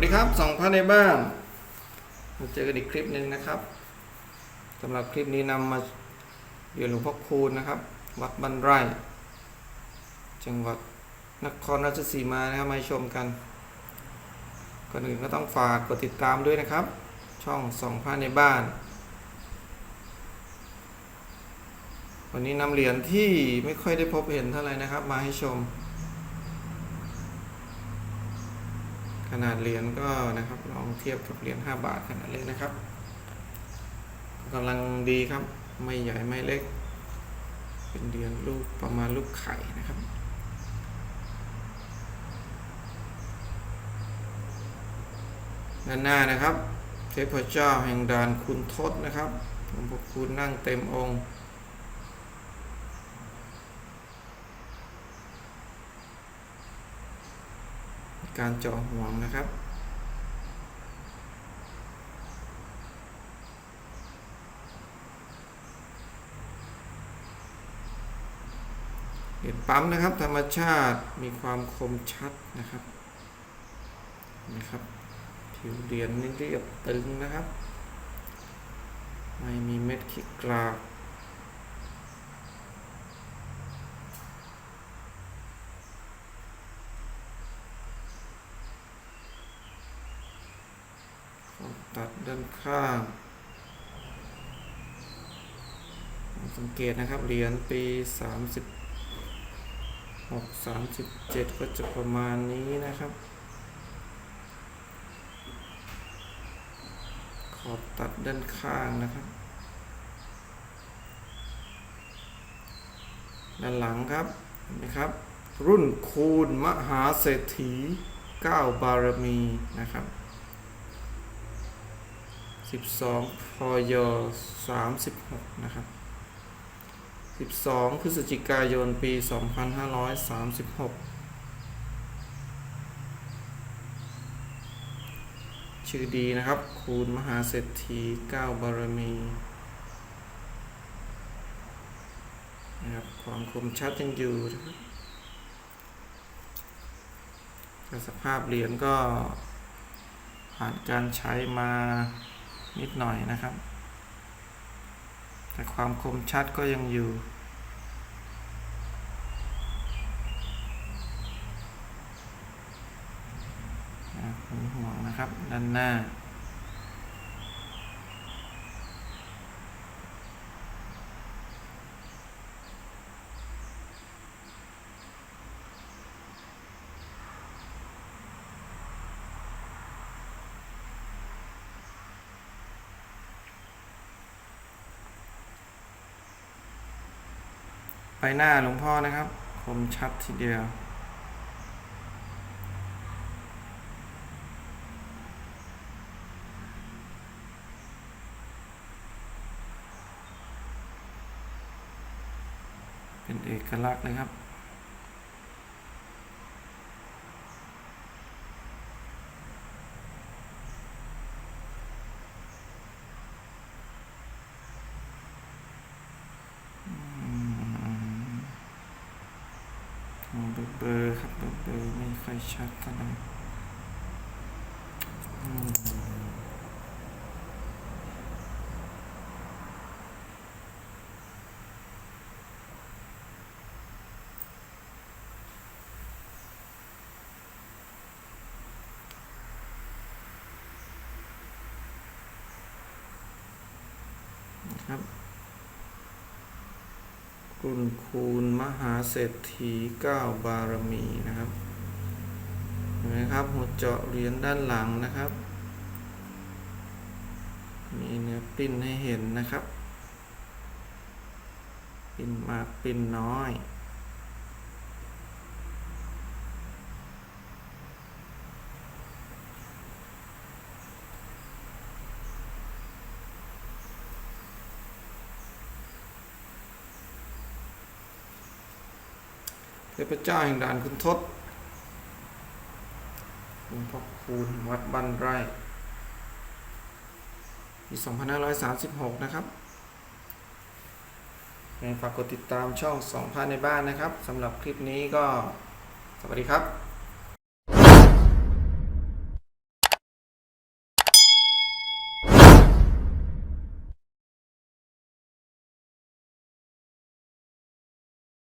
สวัสดีครับสองพันในบ้านมาเจอกันอีกคลิปหนึ่งนะครับสำหรับคลิปนี้นำมาเรียนหลวงพ่อคูณนะครับ วัดบ้านไร่ จังหวัดนครราชสีมานะครับมาชมกันก่อนอื่นก็ต้องฝากกดติดตามด้วยนะครับ ช่องสองพันในบ้าน วันนี้นำเหรียญที่ไม่ค่อยได้พบเห็นเท่าไหร่นะครับ มาให้ชม ขนาดเหรียญก็นะครับลองเทียบกับเหรียญ5บาทขนาดเล็กนะครับกำลังดีครับไม่ใหญ่ไม่เล็ก เป็นเหรียญลูกประมาณลูกไข่นะครับด้านหน้านะครับเทพเจ้าแห่งดานคุณทศนะครับหลวงพ่อคูณนั่งเต็มองค์ การเจาะห่วงนะครับ เหรียญปั๊มนะครับ ธรรมชาติมีความคมชัดนะครับนะครับ ผิวเรียญนี่เรียบตึงนะครับ ไม่มีเม็ดขีดกราก ตัดด้านข้าง สังเกตนะครับ เหรียญปี 36 37 ก็จะประมาณนี้นะครับ ขอบตัดด้านข้างนะครับ ด้านหลังครับเห็นไหมครับ รุ่นคูณมหาเศรษฐี 9 บารมีนะครับ 12พย36 นะครับ 12พฤศจิกายน ปี 2536 ชื่อดีนะครับ คูณมหาเศรษฐี9บารมีนะครับความคมชัดยังอยู่นะครับแต่สภาพเหรียญก็ผ่านการใช้มา นิดหน่อยนะครับ แต่ความคมชัดก็ยังอยู่ผมห่วงนะครับ ด้านหน้า ไปหน้าหลวงพ่อนะครับ คมชัดทีเดียว เป็นเอกลักษณ์เลยครับ เบอร์เบอร์ครับเบอร์เบอร์ไม่ค่อยชัดเท่าไหร่ครับ กุณคูณมหาเศรษฐีเก้าบารมีนะครับเห็นไหมครับหัวเจาะเหรียญด้านหลังนะครับมีเนื้อปิ้นให้เห็นนะครับ ปิ้นมากปิ้นน้อย พเจ้าแห่งด่านคุณทศหลวงพ่อคูณวัดบ้านไร่ปี2536 นะครับฝากกดติดตามช่อง2พันในบ้านนะครับสำหรับคลิปนี้ก็สวัสดีครับ